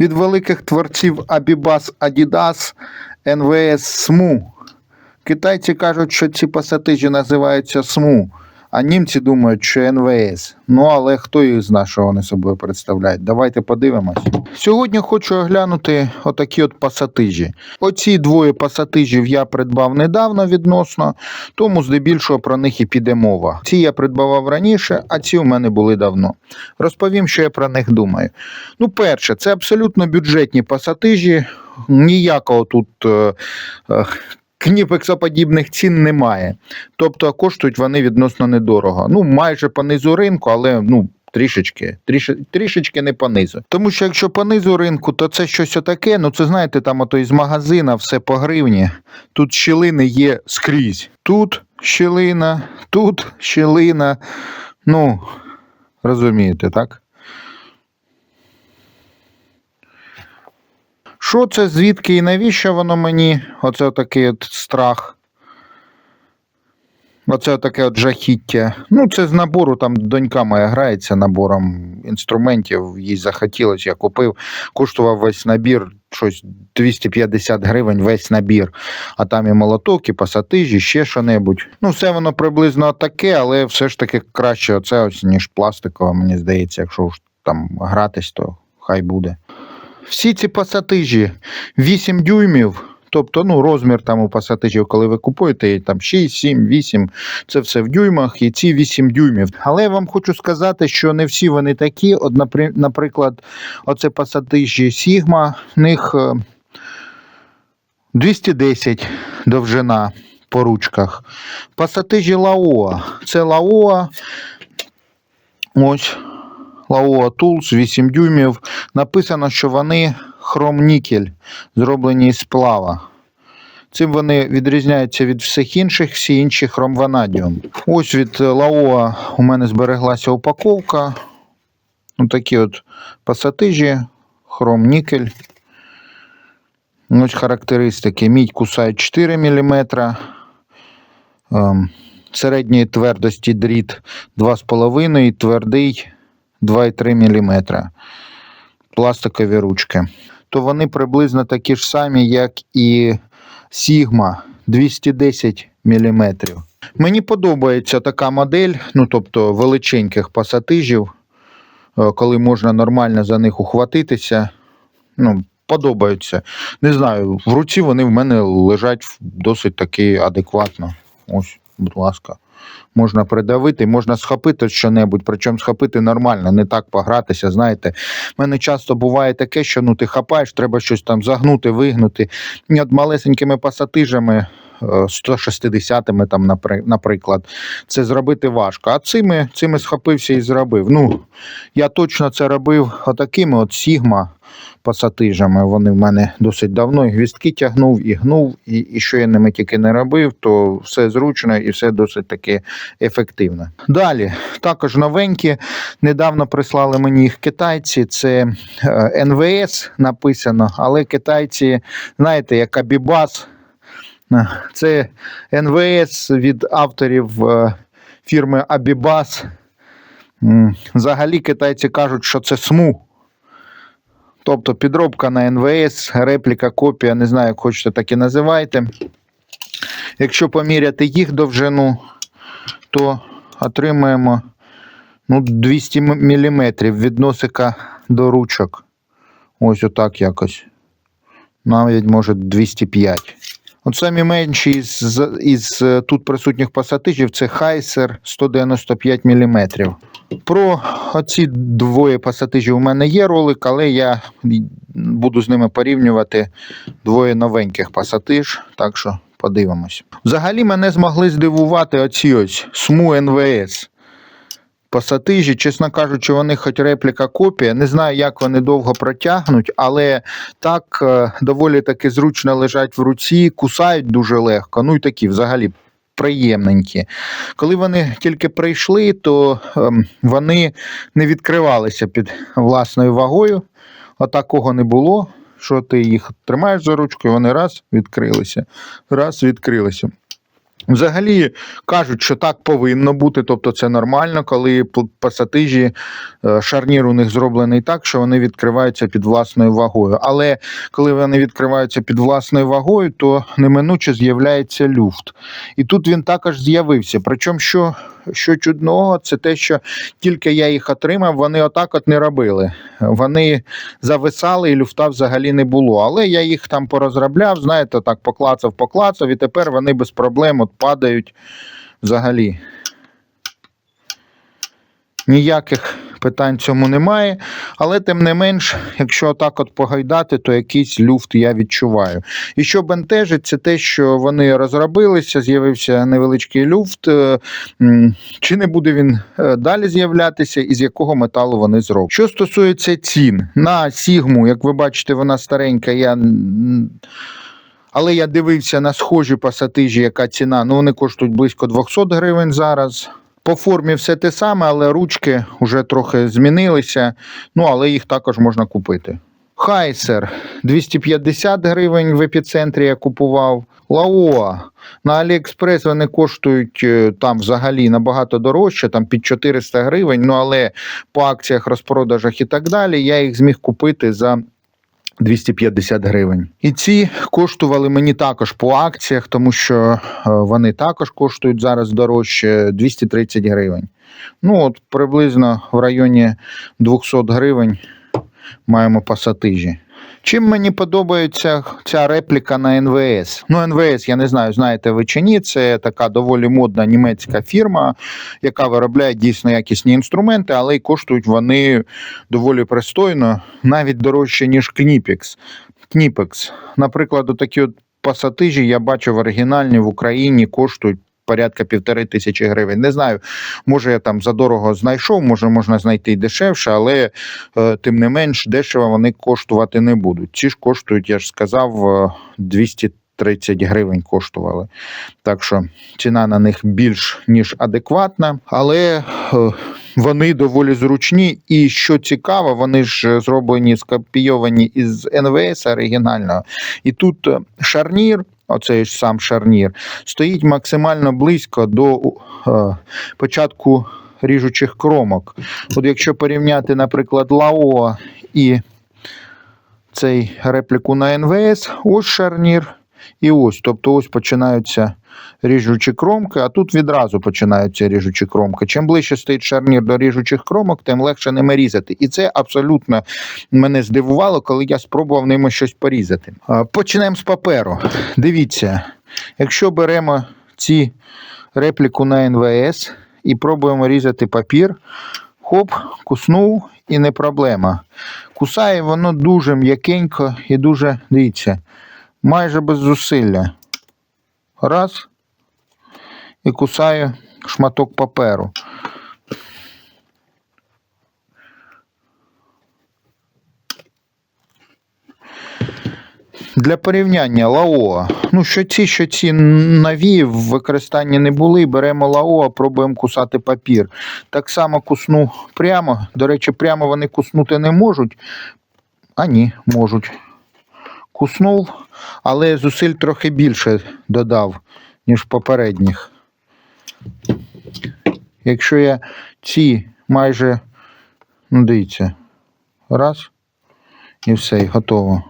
від великих творців Абібас Адідас, НВС СМУ. Китайці кажуть, що ці пасатижі називаються СМУ, а німці думають, що НВС. Ну але хто їх знає, що вони собою представляють? Давайте подивимось. Сьогодні хочу оглянути отакі от пасатижі. Оці двоє пасатижів я придбав недавно відносно, тому здебільшого про них і піде мова. Ці я придбавав раніше, а ці у мене були давно. Розповім, що я про них думаю. Ну, перше, це абсолютно бюджетні пасатижі, ніякого тут. Е, е, Кніпексоподібних цін немає. Тобто коштують вони відносно недорого. Ну, майже по низу ринку, але ну. Трішечки, тріш, трішечки не по низу. Тому що якщо по низу ринку, то це щось отаке. Ну це знаєте, там ото із магазина все по гривні. Тут щілини є скрізь. Тут щілина, тут щілина. Ну, розумієте, так? Що це, звідки і навіщо воно мені? Оце такий от страх. Оце таке от жахіття. Ну, це з набору, там донька моя грається набором інструментів, їй захотілося, я купив, коштував весь набір щось 250 гривень весь набір. А там і молоток, і пасатижі, ще що-небудь. Ну, все воно приблизно таке, але все ж таки краще оце ось, ніж пластикове, мені здається, якщо ж там гратись, то хай буде. Всі ці пасатижі 8 дюймів. Тобто, ну, розмір там у пасатижів, коли ви купуєте, там 6, 7, 8, це все в дюймах, і ці 8 дюймів. Але я вам хочу сказати, що не всі вони такі. От, наприклад, оце пасатижі Sigma, в них е, 210 довжина по ручках. Пасатижі Лаоа. Це Лаоа. Ось. Лаоа Tools 8 дюймів. Написано, що вони хром-нікель, зроблені із сплава. Цим вони відрізняються від всіх інших, всі інші хромванадіум. Ось від Лаоа у мене збереглася упаковка. Ось такі от пасатижі, хром-нікель. Ось характеристики. Мідь кусає 4 мм. Ем, середньої твердості дріт 2,5 твердий 2,3 мм. Пластикові ручки. То вони приблизно такі ж самі, як і Sigma 210 мм. Мені подобається така модель, ну тобто величеньких пасатижів, е, коли можна нормально за них ухватитися. Ну, подобаються. Не знаю, в руці вони в мене лежать досить таки адекватно. Ось, будь ласка. Можна придавити, можна схопити що-небудь, причому схопити нормально, не так погратися. Знаєте, в мене часто буває таке, що ну ти хапаєш, треба щось там загнути, вигнути. І от малесенькими пасатижами, 160-ми, там, наприклад, це зробити важко. А цими, цими схопився і зробив. Ну, я точно це робив отакими от Sigma пасатижами. Вони в мене досить давно і гвістки тягнув, і гнув, і, і що я ними тільки не робив, то все зручно і все досить таки ефективно. Далі, також новенькі. Недавно прислали мені їх китайці. Це е, НВС написано, але китайці, знаєте, як Абібас. Це НВС від авторів е, фірми Абібас. Взагалі китайці кажуть, що це СМУ. Тобто підробка на НВС, репліка, копія, не знаю, як хочете, так і називайте. Якщо поміряти їх довжину, то отримаємо ну, 200 мм від носика до ручок. Ось отак якось. Навіть може 205. От самі менші із, із е, тут присутніх пасатижів це Хайсер 195 мм. Про оці двоє пасатижів у мене є ролик, але я буду з ними порівнювати двоє новеньких пасатиж, так що подивимось. Взагалі мене змогли здивувати оці ось СМУ НВС. Пасатижі, чесно кажучи, вони хоч репліка копія. Не знаю, як вони довго протягнуть, але так е, доволі таки зручно лежать в руці, кусають дуже легко. Ну і такі взагалі приємненькі. Коли вони тільки прийшли, то ем, вони не відкривалися під власною вагою. Отакого не було. Що ти їх тримаєш за ручку, і вони раз відкрилися, раз відкрилися. Взагалі кажуть, що так повинно бути, тобто це нормально, коли пасатижі е, шарнір у них зроблений так, що вони відкриваються під власною вагою. Але коли вони відкриваються під власною вагою, то неминуче з'являється люфт. І тут він також з'явився. Причому, що, що чудного, це те, що тільки я їх отримав, вони отак от не робили. Вони зависали і люфта взагалі не було. Але я їх там порозробляв, знаєте, так поклацав, поклацав, і тепер вони без проблем от падають взагалі. Ніяких питань цьому немає, але тим не менш, якщо так от погайдати, то якийсь люфт я відчуваю. І що бентежить, це те, що вони розробилися, з'явився невеличкий люфт. е, Чи не буде він е, далі з'являтися, і з якого металу вони зроблять? Що стосується цін на Сігму, як ви бачите, вона старенька. Я але я дивився на схожі пасатижі, яка ціна. Ну, вони коштують близько 200 гривень зараз. По формі все те саме, але ручки вже трохи змінилися. Ну, але їх також можна купити. Хайсер 250 гривень в епіцентрі я купував. Лаоа на Аліекспрес вони коштують е, там взагалі набагато дорожче, там під 400 гривень. Ну але по акціях, розпродажах і так далі, я їх зміг купити за 250 гривень. І ці коштували мені також по акціях, тому що е, вони також коштують зараз дорожче 230 гривень. Ну, от приблизно в районі 200 гривень маємо пасатижі. Чим мені подобається ця репліка на НВС? Ну, НВС, я не знаю, знаєте ви чи ні. Це така доволі модна німецька фірма, яка виробляє дійсно якісні інструменти, але й коштують вони доволі пристойно, навіть дорожче, ніж Кніпекс. Кніпекс. Наприклад, такі от пасатижі я бачу в оригінальні в Україні коштують. Порядка півтори тисячі гривень. Не знаю, може я там задорого знайшов, може можна знайти й дешевше, але е, тим не менш дешево вони коштувати не будуть. Ці ж коштують, я ж сказав, е, 230 гривень коштували. Так що ціна на них більш ніж адекватна, але е, вони доволі зручні. І що цікаво, вони ж зроблені скопійовані із НВС оригінального. І тут шарнір. Оцей ж сам шарнір стоїть максимально близько до е, початку ріжучих кромок. От якщо порівняти, наприклад, Лао і цей репліку на НВС, ось шарнір і ось. Тобто ось починаються ріжучі кромки, а тут відразу починаються ріжучі кромки. Чим ближче стоїть шарнір до ріжучих кромок, тим легше ними різати. І це абсолютно мене здивувало, коли я спробував ними щось порізати. Почнемо з паперу. Дивіться, якщо беремо ці репліку на НВС і пробуємо різати папір, хоп, куснув і не проблема. Кусає воно дуже м'якенько і дуже, дивіться, майже без зусилля. Раз. І кусаю шматок паперу. Для порівняння Лаоа. Ну, що ці, що ці нові в використанні не були. Беремо Лаоа, пробуємо кусати папір. Так само кусну прямо. До речі, прямо вони куснути не можуть. А ні, можуть. Куснув, але зусиль трохи більше додав, ніж в попередніх. Якщо я ці майже, ну дивіться, раз, і все, і готово.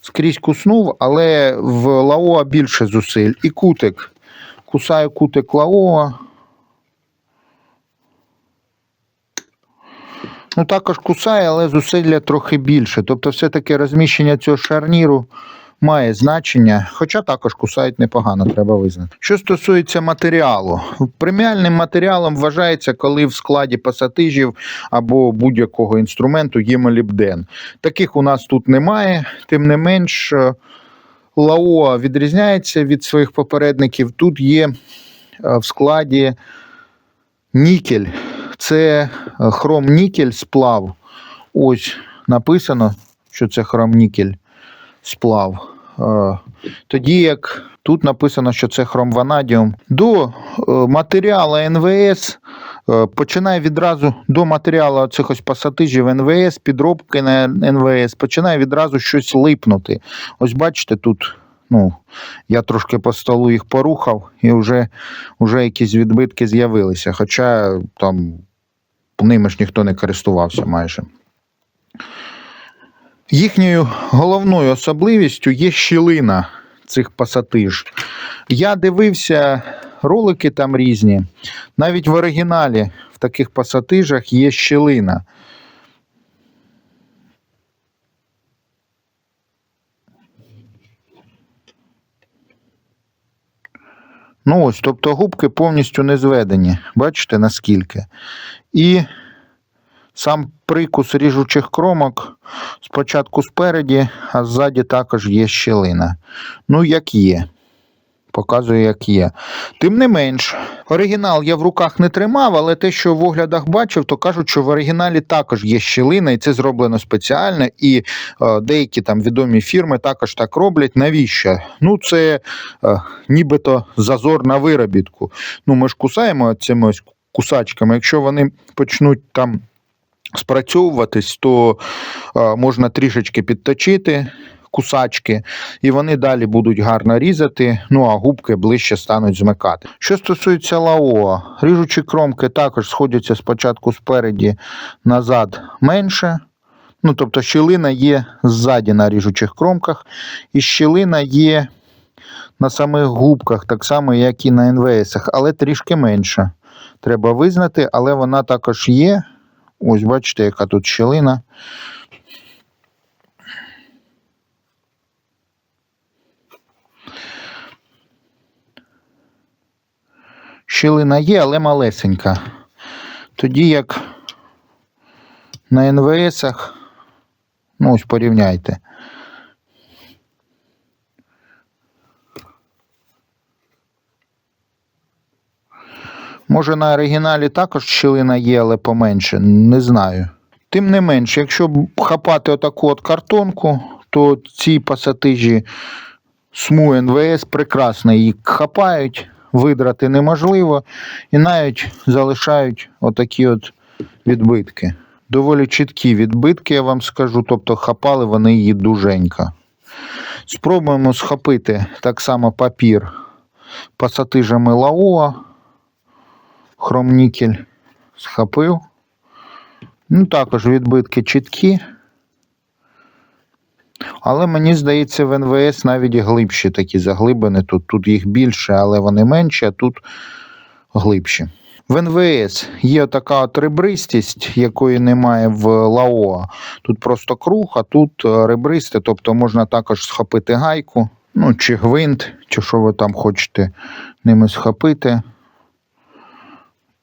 Скрізь куснув, але в Лаоа більше зусиль. І кутик. Кусаю кутик Лаоа. Ну, також кусає, але зусилля трохи більше. Тобто, все-таки розміщення цього шарніру має значення, хоча також кусають непогано, треба визнати. Що стосується матеріалу, преміальним матеріалом вважається, коли в складі пасатижів або будь-якого інструменту є молібден. Таких у нас тут немає, тим не менш. е, Лаоа відрізняється від своїх попередників. Тут є е, в складі нікель. Це е, хром нікель сплав. Ось написано, що це хром нікель сплав. Е, Тоді як тут написано, що це хром ванадіум. До е, матеріалу НВС починає відразу до матеріалу цих ось пасатижів НВС, підробки на НВС, починає відразу щось липнути. Ось бачите, тут Ну, я трошки по столу їх порухав, і вже, вже якісь відбитки з'явилися. Хоча там ними ж ніхто не користувався майже. Їхньою головною особливістю є щілина цих пасатиж. Я дивився ролики там різні. Навіть в оригіналі в таких пасатижах є щілина. Ну ось, тобто губки повністю не зведені. Бачите наскільки? І сам прикус ріжучих кромок спочатку спереді, а ззаді також є щелина. Ну, як є. Показую, як є. Тим не менш, оригінал я в руках не тримав, але те, що в оглядах бачив, то кажуть, що в оригіналі також є щілина, і це зроблено спеціально. І е, деякі там відомі фірми також так роблять. Навіщо? Ну, це е, нібито зазор на виробітку. Ну, ми ж кусаємо цими ось кусачками. Якщо вони почнуть там спрацьовуватись, то е, можна трішечки підточити кусачки, і вони далі будуть гарно різати, ну а губки ближче стануть змикати. Що стосується лао, ріжучі кромки також сходяться спочатку спереді назад менше. Ну, тобто щілина є ззаді на ріжучих кромках, і щілина є на самих губках, так само, як і на НВСах, але трішки менша. Треба визнати, але вона також є. Ось бачите, яка тут щілина. Щілина є, але малесенька. Тоді як на НВСах, ну ось порівняйте. Може, на оригіналі також щілина є, але поменше, не знаю. Тим не менш, якщо хапати отаку от картонку, то ці пасатижі СМУ НВС прекрасно її хапають, видрати неможливо, і навіть залишають отакі от відбитки. Доволі чіткі відбитки, я вам скажу, тобто хапали вони її дуженько. Спробуємо схопити так само папір пасатижами Лаоа. Хромнікель схопив. Ну, також відбитки чіткі. Але мені здається, в НВС навіть глибші такі заглибини. Тут тут їх більше, але вони менші, а тут глибші. В НВС є така ребристість, якої немає в ЛАО. Тут просто круг, а тут е, ребристе, тобто можна також схопити гайку, ну, чи гвинт, чи що ви там хочете ними схопити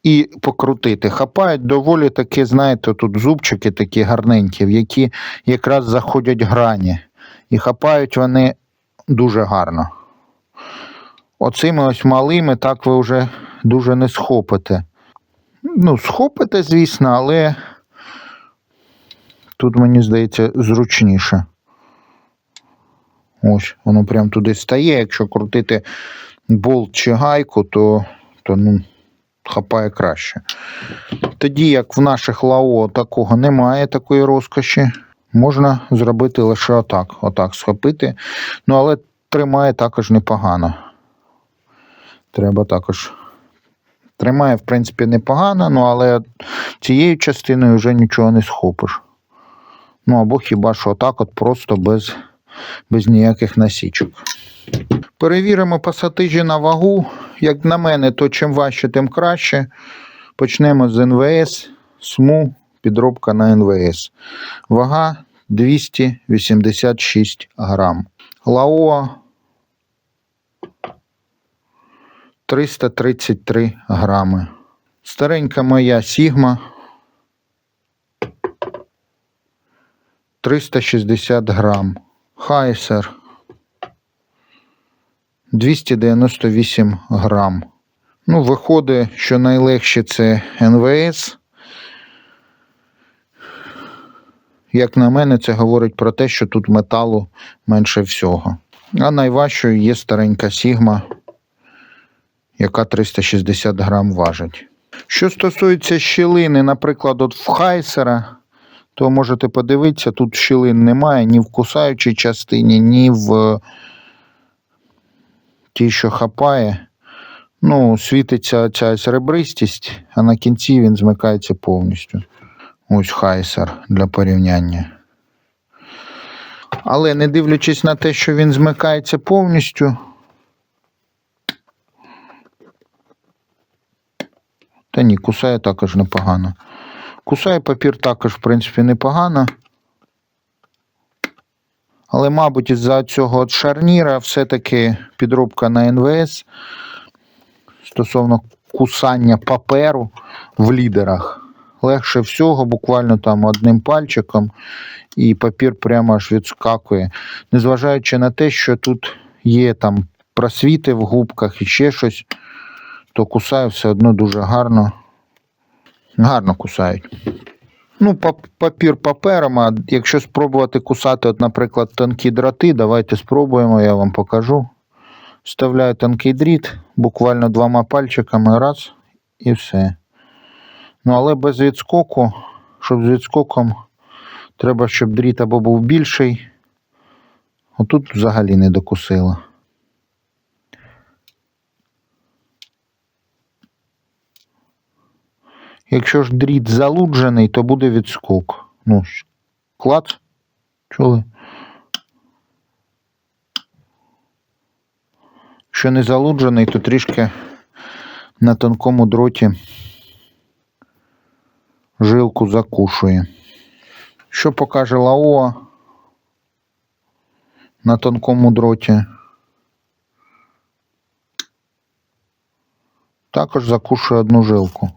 і покрутити. Хапають доволі таки, знаєте, тут зубчики такі гарненькі, в які якраз заходять грані. І хапають вони дуже гарно. Оцими ось малими так ви вже дуже не схопите. Ну, схопите, звісно, але тут, мені здається, зручніше. Ось, воно прям туди стає. Якщо крутити болт чи гайку, то, то ну хапає краще. Тоді, як в наших лао такого немає, такої розкоші, можна зробити лише отак. Отак схопити. Ну, але тримає також непогано. Треба також. Тримає, в принципі, непогано, ну, але цією частиною вже нічого не схопиш. Ну, або хіба що отак, от просто без, без ніяких насічок. Перевіримо пасатижі на вагу. Як на мене, то чим важче, тим краще. Почнемо з НВС, СМУ, підробка на НВС. Вага 286 грам. Лао 333 грами. Старенька моя Сігма 360 грам. Хайсер 298 грам. Ну, виходить, що найлегше це НВС. Як на мене, це говорить про те, що тут металу менше всього. А найважчою є старенька Сігма, яка 360 грам важить. Що стосується щілини, наприклад, от в Хайсера, то можете подивитися, тут щілин немає ні в кусаючій частині, ні в ті, що хапає, ну, світиться ця серебристість, а на кінці він змикається повністю. Ось хайсер для порівняння. Але не дивлячись на те, що він змикається повністю. Та ні, кусає також непогано. Кусає папір також, в принципі, непогано. Але, мабуть, із-за цього шарніра все-таки підробка на НВС стосовно кусання паперу в лідерах. Легше всього, буквально там одним пальчиком, і папір прямо аж відскакує. Незважаючи на те, що тут є там просвіти в губках і ще щось, то кусає все одно дуже гарно. Гарно кусають. Ну, папір папером, а якщо спробувати кусати, от, наприклад, тонкі дроти, давайте спробуємо, я вам покажу. Вставляю тонкий дріт, буквально двома пальчиками, раз, і все. Ну, але без відскоку, щоб з відскоком, треба, щоб дріт або був більший. Отут взагалі не докусило. Якщо ж дріт залуджений, то буде відскок. Ну, клац. Чули? Якщо не залуджений, то трішки на тонкому дроті жилку закушує. Що покаже Лао на тонкому дроті? Також закушує одну жилку.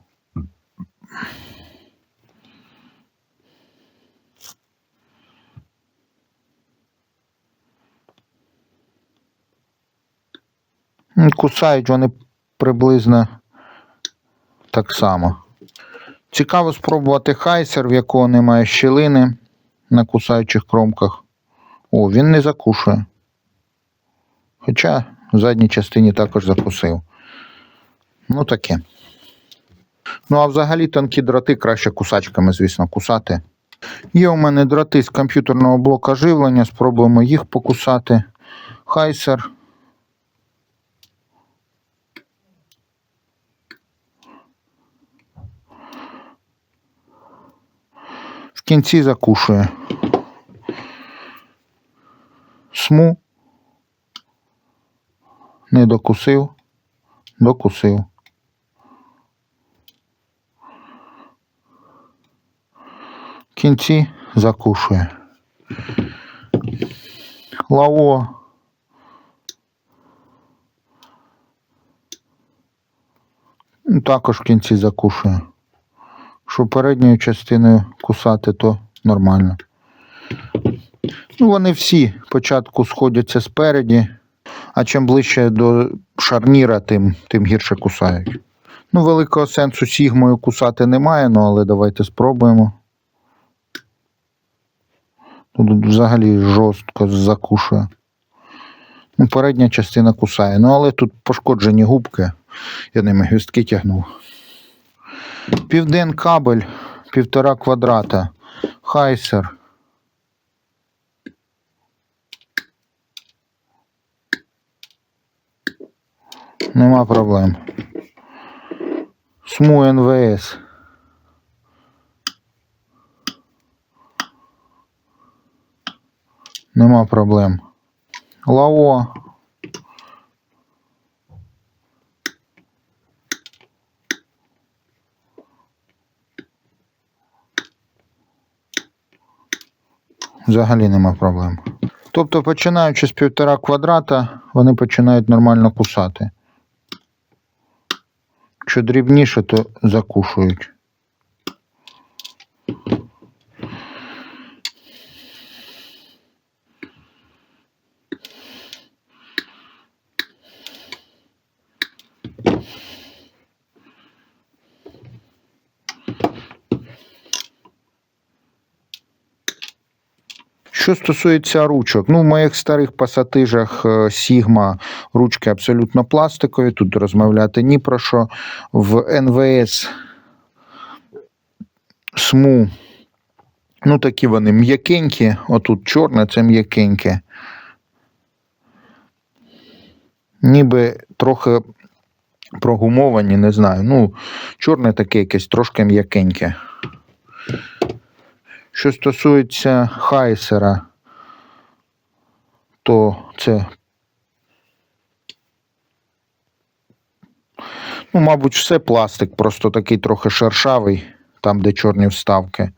М, Кусають вони приблизно так само. Цікаво спробувати хайсер, в якого немає щілини на кусаючих кромках. О, він не закушує. Хоча в задній частині також закусив. Ну таке. Ну, а взагалі тонкі дроти краще кусачками, звісно, кусати. Є у мене дроти з комп'ютерного блока живлення, спробуємо їх покусати. Хайсер. В кінці закушує. Сму. Не докусив. Докусив. Кінці закушує. Ну, Також в кінці закушує. Що передньою частиною кусати, то нормально. Ну, вони всі спочатку сходяться спереді, а чим ближче до шарніра, тим, тим гірше кусають. Ну, великого сенсу сігмою кусати немає, ну але давайте спробуємо. Тут взагалі жорстко закушує. Ну, передня частина кусає. Ну, але тут пошкоджені губки. Я ними гвістки тягнув. Півден кабель, півтора квадрата. Хайсер. Нема проблем. СМУ НВС. Нема проблем. Лао. Взагалі нема проблем. Тобто, починаючи з півтора квадрата, вони починають нормально кусати. Якщо дрібніше, то закушують. Що стосується ручок, ну в моїх старих пасатижах е, Sigma ручки абсолютно пластикові, тут розмовляти ні про що. В НВС СМУ, ну такі вони м'якенькі, отут чорне, це м'якеньке. ніби трохи прогумовані, не знаю. Ну, чорне таке якесь трошки м'якеньке. Що стосується хайсера, то це, ну, мабуть, все пластик, просто такий трохи шершавий, там, де чорні вставки.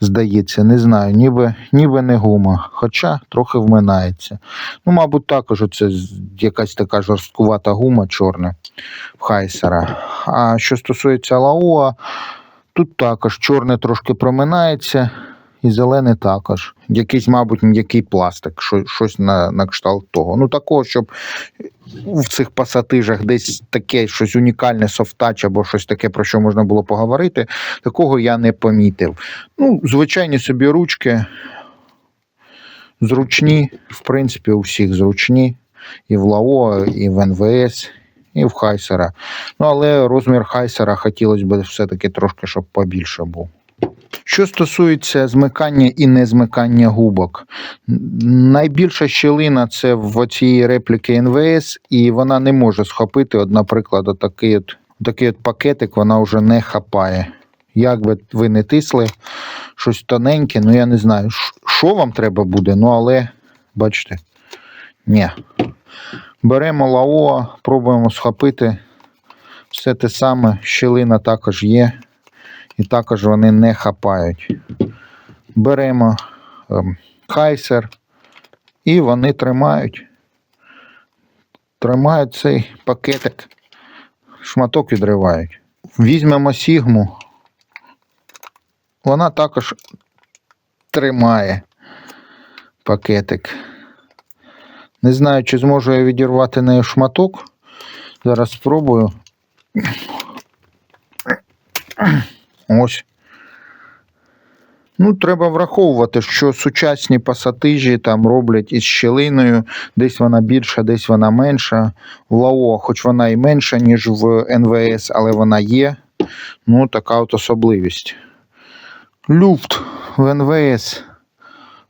Здається, не знаю, ніби, ніби не гума, хоча трохи вминається. Ну, мабуть, також оце якась така жорсткувата гума чорна в хайсера. А що стосується Лаоа, тут також чорне трошки проминається, і зелене також. Якийсь, мабуть, м'який пластик, щось на, на кшталт того. Ну, такого, щоб в цих пасатижах десь таке щось унікальне, софтач або щось таке, про що можна було поговорити, такого я не помітив. Ну, звичайні собі ручки. Зручні, в принципі, у всіх зручні. І в ЛАО, і в НВС, і в Хайсера. Ну, але розмір Хайсера хотілося б все-таки трошки, щоб побільше був. Що стосується змикання і незмикання губок, найбільша щілина це в цій репліки НВС, і вона не може схопити, от, наприклад, отакий от, такий от пакетик вона вже не хапає. Як би ви не тисли, щось тоненьке, ну я не знаю, що вам треба буде, ну але бачите, ні. Беремо лао, пробуємо схопити. Все те саме, щілина також є, і також вони не хапають. Беремо ем, хайсер, і вони тримають. Тримають цей пакетик, шматок відривають. Візьмемо сігму. Вона також тримає пакетик. Не знаю, чи зможу я відірвати нею шматок. Зараз спробую. Ось. Ну, треба враховувати, що сучасні пасатижі там роблять із щілиною, десь вона більша, десь вона менша. В ЛАО, хоч вона і менша, ніж в НВС, але вона є. Ну, така от особливість. Люфт в НВС,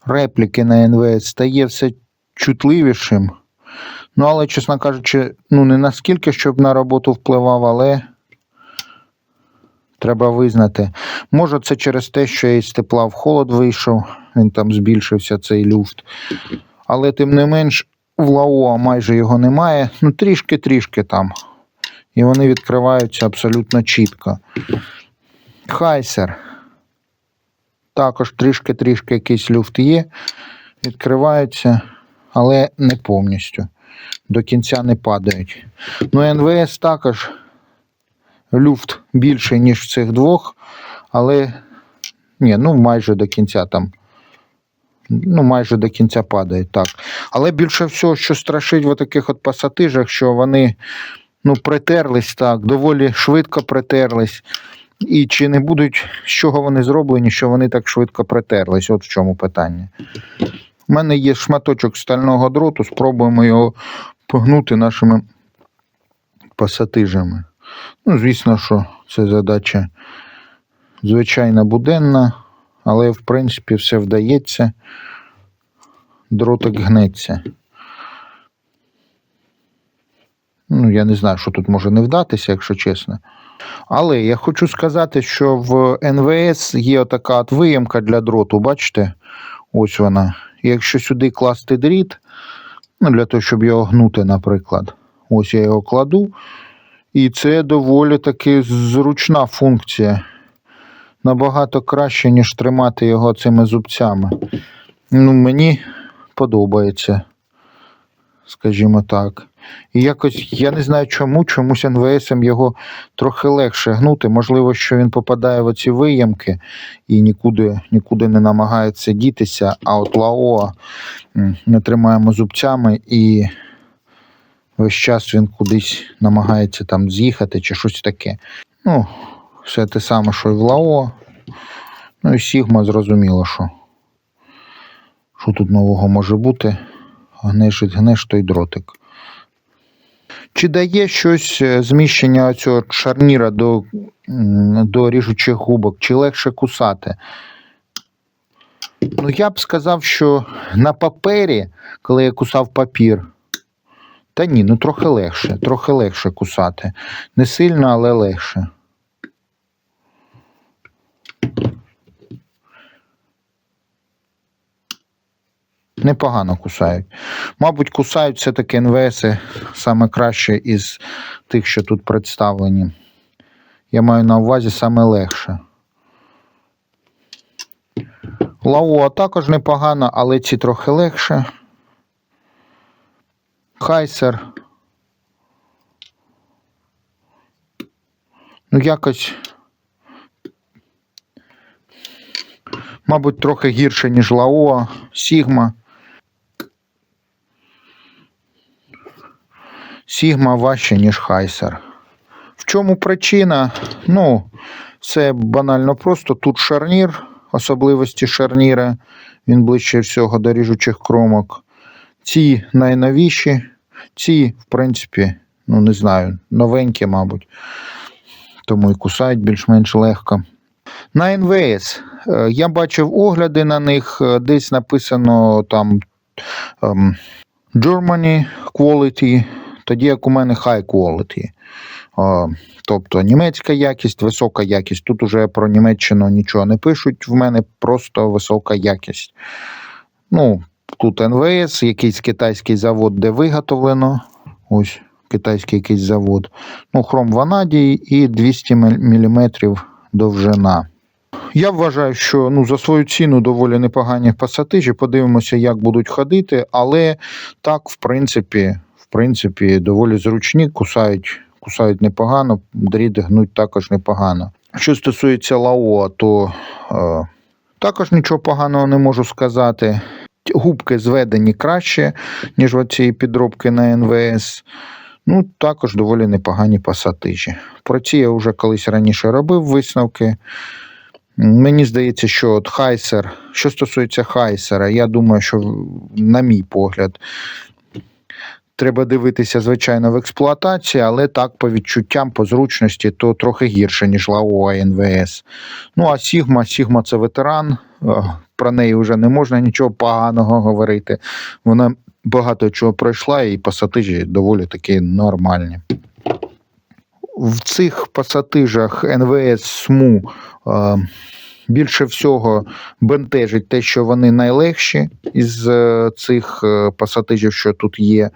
репліки на НВС стає все чутливішим. Ну, але, чесно кажучи, ну не наскільки, щоб на роботу впливав, але треба визнати. Може, це через те, що я із тепла в холод вийшов, він там збільшився цей люфт. Але тим не менш, в ЛАО майже його немає. Ну, трішки-трішки там. І вони відкриваються абсолютно чітко. Хайсер. Також трішки-трішки якийсь люфт є. Відкриваються, але не повністю. До кінця не падають. Ну, НВС також люфт більший, ніж в цих двох, але ні, ну майже до кінця там. Ну, майже до кінця падають, так. Але більше всього, що страшить в таких от пасатижах, що вони ну, притерлись так, доволі швидко притерлись. І чи не будуть, з чого вони зроблені, що вони так швидко притерлись? От в чому питання. У мене є шматочок стального дроту, спробуємо його погнути нашими пасатижами. Ну, звісно, що це задача звичайно буденна, але в принципі все вдається. Дротик гнеться. Ну, я не знаю, що тут може не вдатися, якщо чесно. Але я хочу сказати, що в НВС є така от виємка для дроту, бачите? Ось вона. Якщо сюди класти дріт, ну, для того, щоб його гнути, наприклад, ось я його кладу. І це доволі таки зручна функція. Набагато краще, ніж тримати його цими зубцями. Ну, мені подобається, скажімо так. І якось я не знаю чому, чомусь НВСом його трохи легше гнути. Можливо, що він попадає в оці виємки і нікуди, нікуди не намагається дітися, а от ЛАО ми тримаємо зубцями і весь час він кудись намагається там з'їхати чи щось таке. Ну, все те саме, що і в ЛАО. Ну і Сігма зрозуміло, що. Що тут нового може бути? Гнеш, гнеш той дротик. Чи дає щось е, зміщення цього шарніра до, до ріжучих губок, чи легше кусати? Ну, я б сказав, що на папері, коли я кусав папір, Та ні, ну трохи легше, трохи легше кусати. Не сильно, але легше. Непогано кусають. Мабуть, кусають все-таки НВСи саме краще із тих, що тут представлені. Я маю на увазі саме легше. Лаоа також непогано, але ці трохи легше. Хайсер. Ну, якось. Мабуть, трохи гірше, ніж Лаоа, Сігма. Сігма важче, ніж Хайсер. В чому причина? Ну, це банально просто. Тут шарнір, особливості шарніра. Він ближче всього до ріжучих кромок. Ці найновіші, ці, в принципі, ну не знаю, новенькі, мабуть. Тому і кусають більш-менш легко. На НВС. е, Я бачив огляди на них, е, десь написано там ем, Germany Quality, тоді як у мене High Quality. Тобто німецька якість, висока якість. Тут уже про Німеччину нічого не пишуть, в мене просто висока якість. Ну, тут НВС, якийсь китайський завод, де виготовлено. Ось китайський якийсь завод. Ну, хром ванадій і 200 мм довжина. Я вважаю, що ну, за свою ціну доволі непогані пасатижі. Подивимося, як будуть ходити, але так, в принципі, принципі, доволі зручні, кусають, кусають непогано, дріт гнуть також непогано. Що стосується Лаоа, то е, також нічого поганого не можу сказати. Губки зведені краще, ніж оці підробки на НВС. Ну, також доволі непогані пасатижі. Про ці я вже колись раніше робив висновки. Мені здається, що от Хайсер, що стосується Хайсера, я думаю, що, на мій погляд, треба дивитися, звичайно, в експлуатації, але так, по відчуттям, по зручності, то трохи гірше, ніж Лаоа НВС. Ну, а Сігма, Сігма це ветеран, про неї вже не можна нічого поганого говорити. Вона багато чого пройшла, і пасатижі доволі таки нормальні. В цих пасатижах НВС СМУ е, більше всього бентежить те, що вони найлегші із е, цих е, пасатижів, що тут є.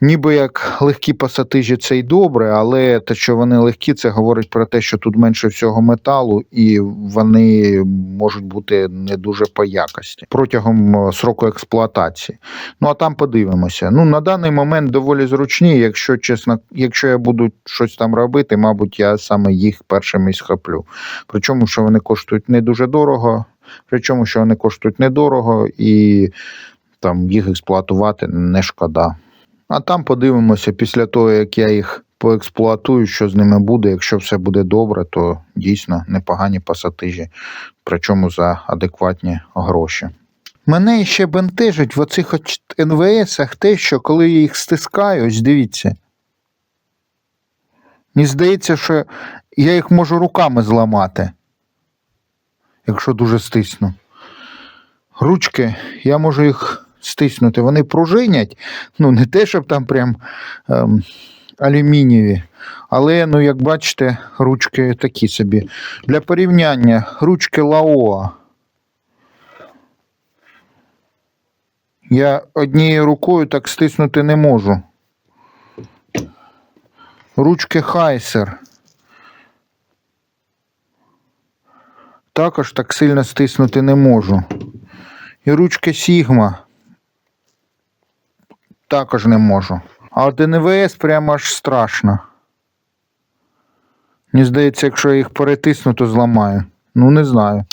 Ніби як легкі пасатижі це й добре, але те, що вони легкі, це говорить про те, що тут менше всього металу, і вони можуть бути не дуже по якості протягом е, сроку експлуатації. Ну а там подивимося. Ну на даний момент доволі зручні. Якщо чесно, якщо я буду щось там робити, мабуть, я саме їх першими і схоплю. Причому, що вони коштують не дуже дорого, причому, що вони коштують недорого, і там їх експлуатувати не шкода. А там подивимося після того, як я їх поексплуатую, що з ними буде. Якщо все буде добре, то дійсно непогані пасатижі, причому за адекватні гроші. Мене ще бентежить в оцих НВСах те, що коли я їх стискаю, ось дивіться. Мені здається, що я їх можу руками зламати, якщо дуже стисну. Ручки, я можу їх стиснути. Вони пружинять. Ну, не те, щоб там прям ем, алюмінієві. Але, ну, як бачите, ручки такі собі. Для порівняння, ручки Лаоа. Я однією рукою так стиснути не можу. Ручки Хайсер. Також так сильно стиснути не можу. І ручки Сігма. Також не можу. А от НВС прямо аж страшно. Мені здається, якщо я їх перетисну, то зламаю. Ну, не знаю.